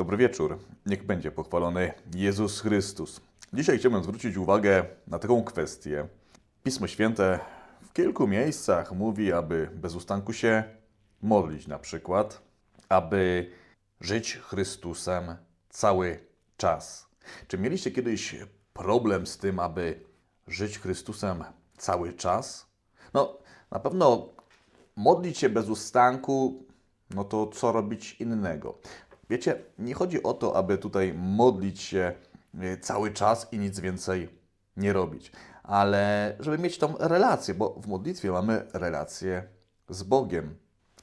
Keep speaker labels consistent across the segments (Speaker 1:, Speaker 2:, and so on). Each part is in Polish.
Speaker 1: Dobry wieczór. Niech będzie pochwalony Jezus Chrystus. Dzisiaj chciałbym zwrócić uwagę na taką kwestię. Pismo Święte w kilku miejscach mówi, aby bez ustanku się modlić, na przykład, aby żyć Chrystusem cały czas. Czy mieliście kiedyś problem z tym, aby żyć Chrystusem cały czas? No, na pewno modlić się bez ustanku, no to co robić innego? Wiecie, nie chodzi o to, aby tutaj modlić się y, cały czas i nic więcej nie robić, ale żeby mieć tą relację, bo w modlitwie mamy relację z Bogiem.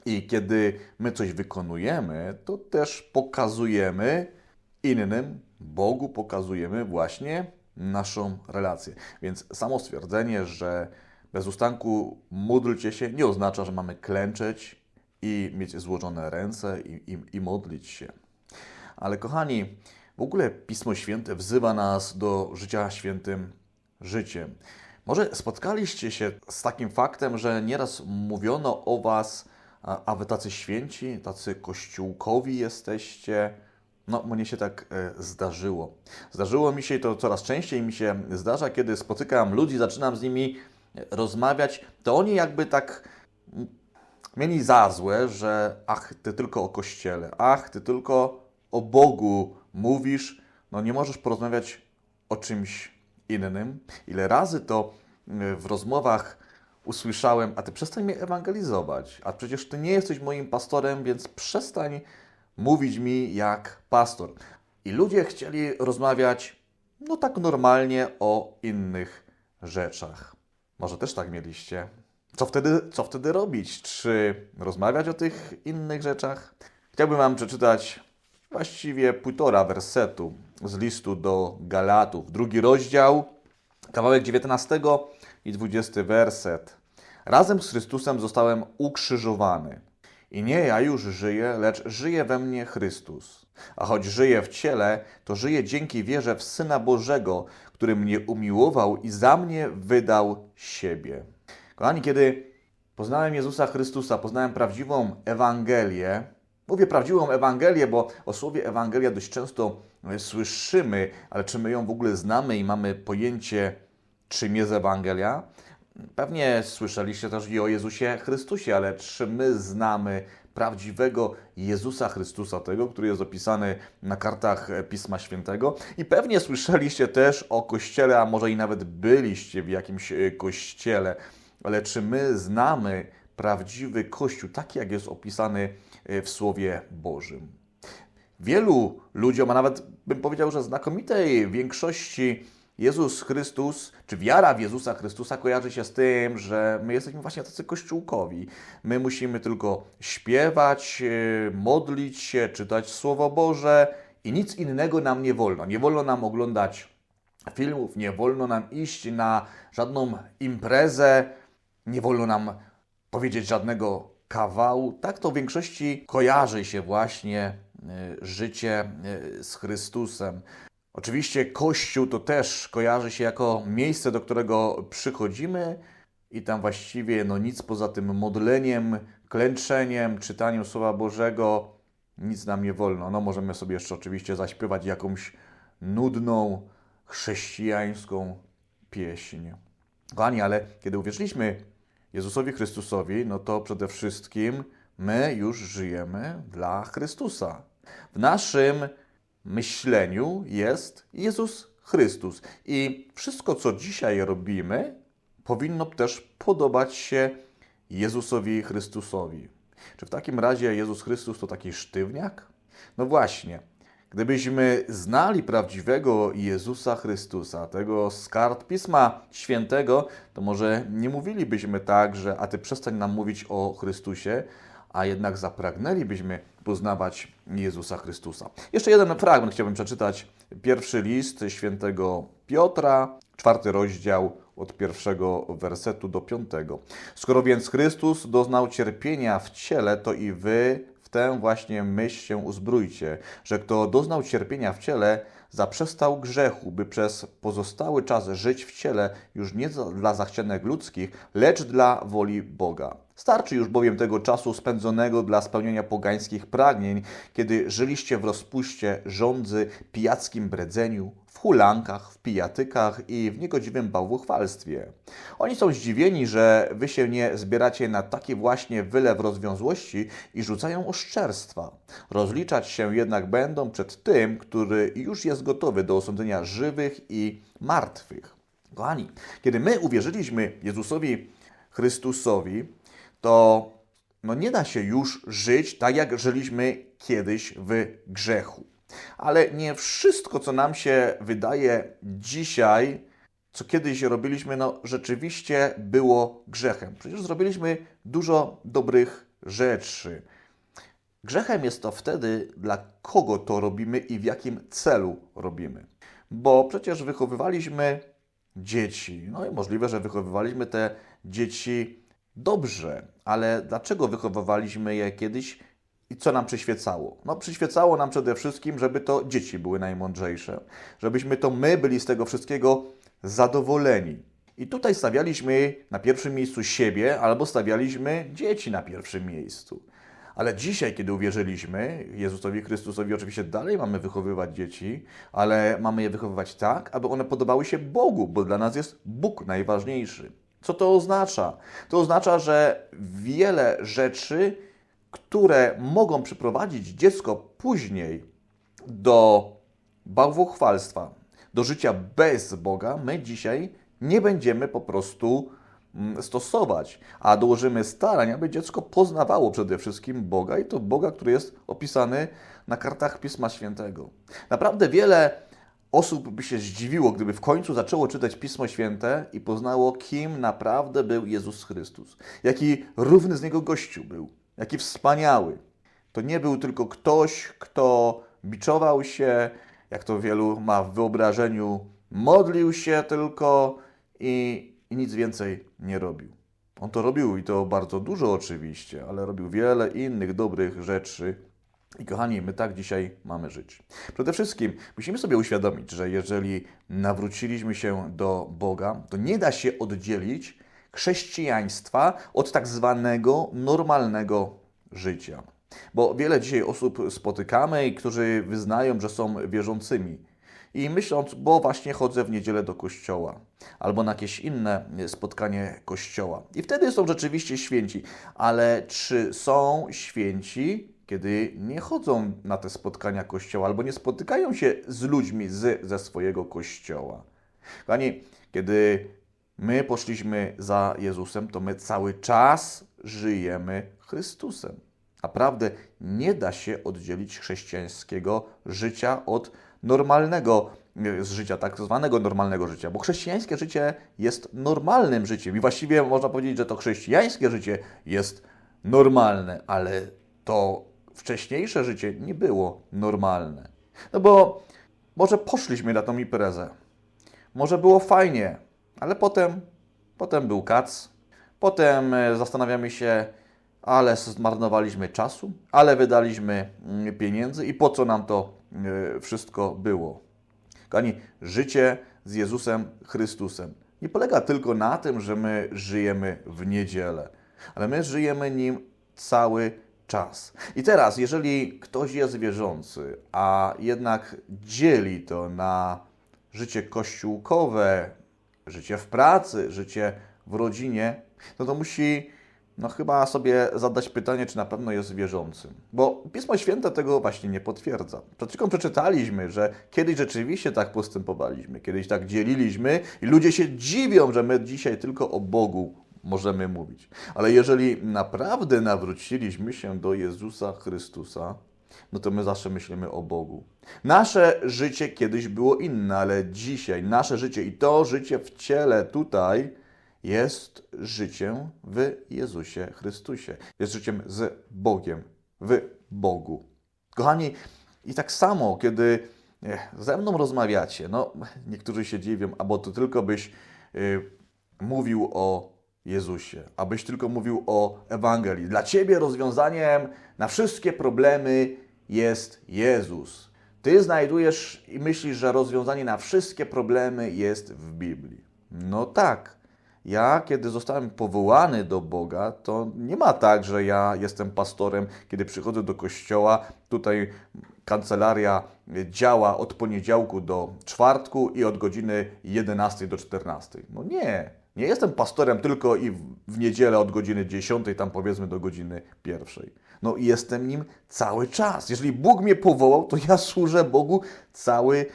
Speaker 1: I kiedy my coś wykonujemy, to też pokazujemy innym, Bogu pokazujemy właśnie naszą relację. Więc samo stwierdzenie, że bez ustanku módlcie się, nie oznacza, że mamy klęczeć i mieć złożone ręce i, i, i modlić się. Ale kochani, w ogóle Pismo Święte wzywa nas do życia świętym życiem. Może spotkaliście się z takim faktem, że nieraz mówiono o Was, a, Wy tacy święci, tacy kościółkowi jesteście. No, mnie się tak e, zdarzyło. Zdarzyło mi się i to coraz częściej mi się zdarza, kiedy spotykam ludzi, zaczynam z nimi rozmawiać, to oni jakby tak mieli za złe, że ach, ty tylko o kościele, ach, ty tylko o Bogu mówisz, no nie możesz porozmawiać o czymś innym. Ile razy to y, w rozmowach usłyszałem, a ty przestań mnie ewangelizować, a przecież ty nie jesteś moim pastorem, więc przestań mówić mi jak pastor. I ludzie chcieli rozmawiać, no tak normalnie o innych rzeczach. Może też tak mieliście. Co wtedy, co wtedy robić? Czy rozmawiać o tych innych rzeczach? Chciałbym Wam przeczytać właściwie półtora wersetu z listu do Galatów. Drugi rozdział, kawałek 19 i 20 werset. Razem z Chrystusem zostałem ukrzyżowany. I nie ja już żyję, lecz żyje we mnie Chrystus. A choć żyję w ciele, to żyję dzięki wierze w Syna Bożego, który mnie umiłował i za mnie wydał siebie. Kochani, kiedy poznałem Jezusa Chrystusa, poznałem prawdziwą Ewangelię, mówię prawdziwą Ewangelię, bo o słowie Ewangelia dość często słyszymy, ale czy my ją w ogóle znamy i mamy pojęcie, czym jest Ewangelia? Pewnie słyszeliście też i o Jezusie Chrystusie, ale czy my znamy prawdziwego Jezusa Chrystusa, tego, który jest opisany na kartach Pisma Świętego? I pewnie słyszeliście też o Kościele, a może i nawet byliście w jakimś e, kościele, ale czy my znamy prawdziwy Kościół, taki jak jest opisany e, w Słowie Bożym? Wielu ludziom, a nawet bym powiedział, że znakomitej większości Jezus Chrystus, czy wiara w Jezusa Chrystusa kojarzy się z tym, że my jesteśmy właśnie tacy kościółkowi. My musimy tylko śpiewać, e, modlić się, czytać Słowo Boże i nic innego nam nie wolno. Nie wolno nam oglądać filmów, nie wolno nam iść na żadną imprezę, nie wolno nam powiedzieć żadnego kawału. Tak to w większości kojarzy się właśnie e, życie e, z Chrystusem. Oczywiście Kościół to też kojarzy się jako miejsce, do którego przychodzimy i tam właściwie no nic poza tym modleniem, klęczeniem, czytaniem Słowa Bożego, nic nam nie wolno. No możemy sobie jeszcze oczywiście zaśpiewać jakąś nudną, chrześcijańską pieśń. Kochani, ale kiedy uwierzyliśmy Jezusowi Chrystusowi, no to przede wszystkim my już żyjemy dla Chrystusa. W naszym myśleniu jest Jezus Chrystus. I wszystko, co dzisiaj robimy, powinno też podobać się Jezusowi Chrystusowi. Czy w takim razie Jezus Chrystus to taki sztywniak? No właśnie. Gdybyśmy znali prawdziwego Jezusa Chrystusa, tego z kart Pisma Świętego, to może nie mówilibyśmy tak, że a ty przestań nam mówić o Chrystusie, a jednak zapragnęlibyśmy poznawać Jezusa Chrystusa. Jeszcze jeden fragment chciałbym przeczytać. Pierwszy list świętego Piotra, czwarty rozdział od pierwszego wersetu do piątego. Skoro więc Chrystus doznał cierpienia w ciele, to i wy tę właśnie myśl się uzbrójcie, że kto doznał cierpienia w ciele, zaprzestał grzechu, by przez pozostały czas żyć w ciele już nie dla zachcianek ludzkich, lecz dla woli Boga. Starczy już bowiem tego czasu spędzonego dla spełnienia pogańskich pragnień, kiedy żyliście w rozpuście, żądzy, pijackim bredzeniu, w hulankach, w pijatykach i w niegodziwym bałwuchwalstwie. Oni są zdziwieni, że wy się nie zbieracie na taki właśnie wylew rozwiązłości i rzucają oszczerstwa. Rozliczać się jednak będą przed tym, który już jest gotowy do osądzenia żywych i martwych. Kochani, kiedy my uwierzyliśmy Jezusowi Chrystusowi, to no nie da się już żyć tak, jak żyliśmy kiedyś w grzechu. Ale nie wszystko, co nam się wydaje dzisiaj, co kiedyś robiliśmy, no rzeczywiście było grzechem. Przecież zrobiliśmy dużo dobrych rzeczy. Grzechem jest to wtedy, dla kogo to robimy i w jakim celu robimy. Bo przecież wychowywaliśmy dzieci. No i możliwe, że wychowywaliśmy te dzieci dobrze, ale dlaczego wychowywaliśmy je kiedyś i co nam przyświecało? No, przyświecało nam przede wszystkim, żeby to dzieci były najmądrzejsze, żebyśmy to my byli z tego wszystkiego zadowoleni. I tutaj stawialiśmy na pierwszym miejscu siebie, albo stawialiśmy dzieci na pierwszym miejscu. Ale dzisiaj, kiedy uwierzyliśmy Jezusowi Chrystusowi, oczywiście dalej mamy wychowywać dzieci, ale mamy je wychowywać tak, aby one podobały się Bogu, bo dla nas jest Bóg najważniejszy. Co to oznacza? To oznacza, że wiele rzeczy, które mogą przyprowadzić dziecko później do bałwochwalstwa, do życia bez Boga, my dzisiaj nie będziemy po prostu mm, stosować, a dołożymy starań, aby dziecko poznawało przede wszystkim Boga i to Boga, który jest opisany na kartach Pisma Świętego. Naprawdę wiele osób by się zdziwiło, gdyby w końcu zaczęło czytać Pismo Święte i poznało, kim naprawdę był Jezus Chrystus. Jaki równy z Niego gościu był, jaki wspaniały. To nie był tylko ktoś, kto biczował się, jak to wielu ma w wyobrażeniu, modlił się tylko i, i nic więcej nie robił. On to robił i to bardzo dużo oczywiście, ale robił wiele innych dobrych rzeczy. I kochani, my tak dzisiaj mamy żyć. Przede wszystkim musimy sobie uświadomić, że jeżeli nawróciliśmy się do Boga, to nie da się oddzielić chrześcijaństwa od tak zwanego normalnego życia. Bo wiele dzisiaj osób spotykamy, którzy wyznają, że są wierzącymi. I myśląc, bo właśnie chodzę w niedzielę do kościoła albo na jakieś inne spotkanie kościoła. I wtedy są rzeczywiście święci. Ale czy są święci, kiedy nie chodzą na te spotkania kościoła albo nie spotykają się z ludźmi z, ze swojego kościoła? Kochani, kiedy my poszliśmy za Jezusem, to my cały czas żyjemy Chrystusem. Naprawdę nie da się oddzielić chrześcijańskiego życia od normalnego e, z życia, tak zwanego normalnego życia, bo chrześcijańskie życie jest normalnym życiem i właściwie można powiedzieć, że to chrześcijańskie życie jest normalne, ale to wcześniejsze życie nie było normalne. No bo może poszliśmy na tą imprezę, może było fajnie, ale potem, potem był kac, potem e, zastanawiamy się, ale zmarnowaliśmy czasu, ale wydaliśmy mm, pieniędzy i po co nam to e, wszystko było. Kochani, życie z Jezusem Chrystusem nie polega tylko na tym, że my żyjemy w niedzielę, ale my żyjemy nim cały czas. I teraz, jeżeli ktoś jest wierzący, a jednak dzieli to na życie kościółkowe, życie w pracy, życie w rodzinie, no to musi no chyba sobie zadać pytanie, czy na pewno jest wierzącym. Bo Pismo Święte tego właśnie nie potwierdza. Przed chwilą przeczytaliśmy, że kiedyś rzeczywiście tak postępowaliśmy, kiedyś tak dzieliliśmy i ludzie się dziwią, że my dzisiaj tylko o Bogu możemy mówić. Ale jeżeli naprawdę nawróciliśmy się do Jezusa Chrystusa, no to my zawsze myślimy o Bogu. Nasze życie kiedyś było inne, ale dzisiaj nasze życie i to życie w ciele tutaj jest życiem w Jezusie Chrystusie. Jest życiem z Bogiem, w Bogu. Kochani, i tak samo, kiedy e, ze mną rozmawiacie, no niektórzy się dziwią, albo to tylko byś y, mówił o Jezusie, abyś tylko mówił o Ewangelii. Dla Ciebie rozwiązaniem na wszystkie problemy jest Jezus. Ty znajdujesz i myślisz, że rozwiązanie na wszystkie problemy jest w Biblii. No tak. Ja, kiedy zostałem powołany do Boga, to nie ma tak, że ja jestem pastorem, kiedy przychodzę do kościoła. Tutaj kancelaria działa od poniedziałku do czwartku i od godziny 11 do 14. No nie. Nie jestem pastorem tylko i w- niedzielę od godziny 10, tam powiedzmy do godziny pierwszej. No i jestem nim cały czas. Jeżeli Bóg mnie powołał, to ja służę Bogu cały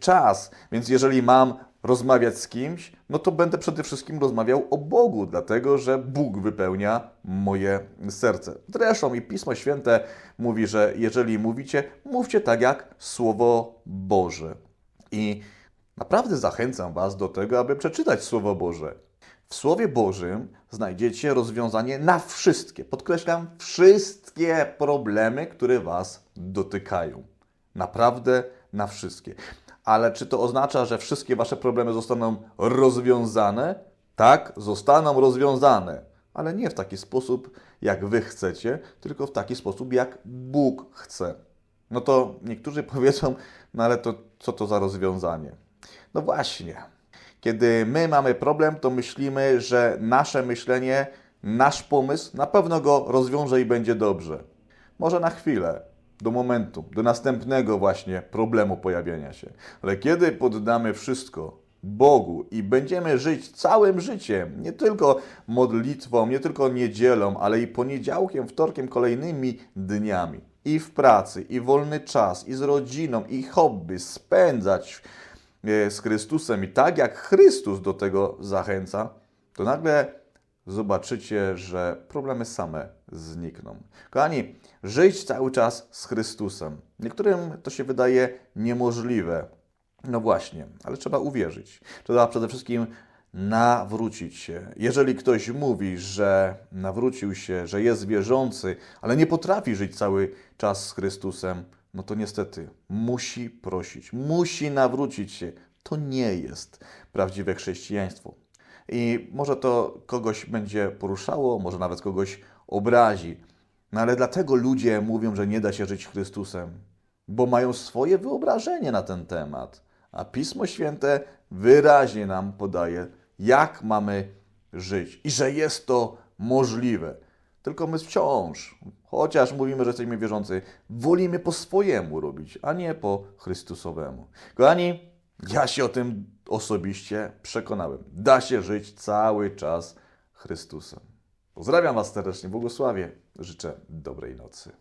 Speaker 1: czas. Więc jeżeli mam rozmawiać z kimś, no to będę przede wszystkim rozmawiał o Bogu, dlatego że Bóg wypełnia moje serce. Zresztą i Pismo Święte mówi, że jeżeli mówicie, mówcie tak jak Słowo Boże. I naprawdę zachęcam Was do tego, aby przeczytać Słowo Boże. W Słowie Bożym znajdziecie rozwiązanie na wszystkie, podkreślam, wszystkie problemy, które Was dotykają. Naprawdę na wszystkie. Ale czy to oznacza, że wszystkie Wasze problemy zostaną rozwiązane? Tak, zostaną rozwiązane, ale nie w taki sposób, jak Wy chcecie, tylko w taki sposób, jak Bóg chce. No to niektórzy powiedzą, no ale to co to za rozwiązanie? No właśnie. Kiedy my mamy problem, to myślimy, że nasze myślenie, nasz pomysł na pewno go rozwiąże i będzie dobrze. Może na chwilę, do momentu, do następnego właśnie problemu pojawienia się. Ale kiedy poddamy wszystko Bogu i będziemy żyć całym życiem, nie tylko modlitwą, nie tylko niedzielą, ale i poniedziałkiem, wtorkiem, kolejnymi dniami, i w pracy, i wolny czas, i z rodziną, i hobby, spędzać z Chrystusem i tak jak Chrystus do tego zachęca, to nagle zobaczycie, że problemy same znikną. Kochani, żyć cały czas z Chrystusem. Niektórym to się wydaje niemożliwe. No właśnie, ale trzeba uwierzyć. Trzeba przede wszystkim nawrócić się. Jeżeli ktoś mówi, że nawrócił się, że jest wierzący, ale nie potrafi żyć cały czas z Chrystusem, no to niestety musi prosić, musi nawrócić się. To nie jest prawdziwe chrześcijaństwo. I może to kogoś będzie poruszało, może nawet kogoś obrazi. No ale dlatego ludzie mówią, że nie da się żyć Chrystusem, bo mają swoje wyobrażenie na ten temat. A Pismo Święte wyraźnie nam podaje, jak mamy żyć i że jest to możliwe. Tylko my wciąż, chociaż mówimy, że jesteśmy wierzący, wolimy po swojemu robić, a nie po Chrystusowemu. Kochani, ja się o tym osobiście przekonałem. Da się żyć cały czas Chrystusem. Pozdrawiam Was serdecznie, błogosławię. Życzę dobrej nocy.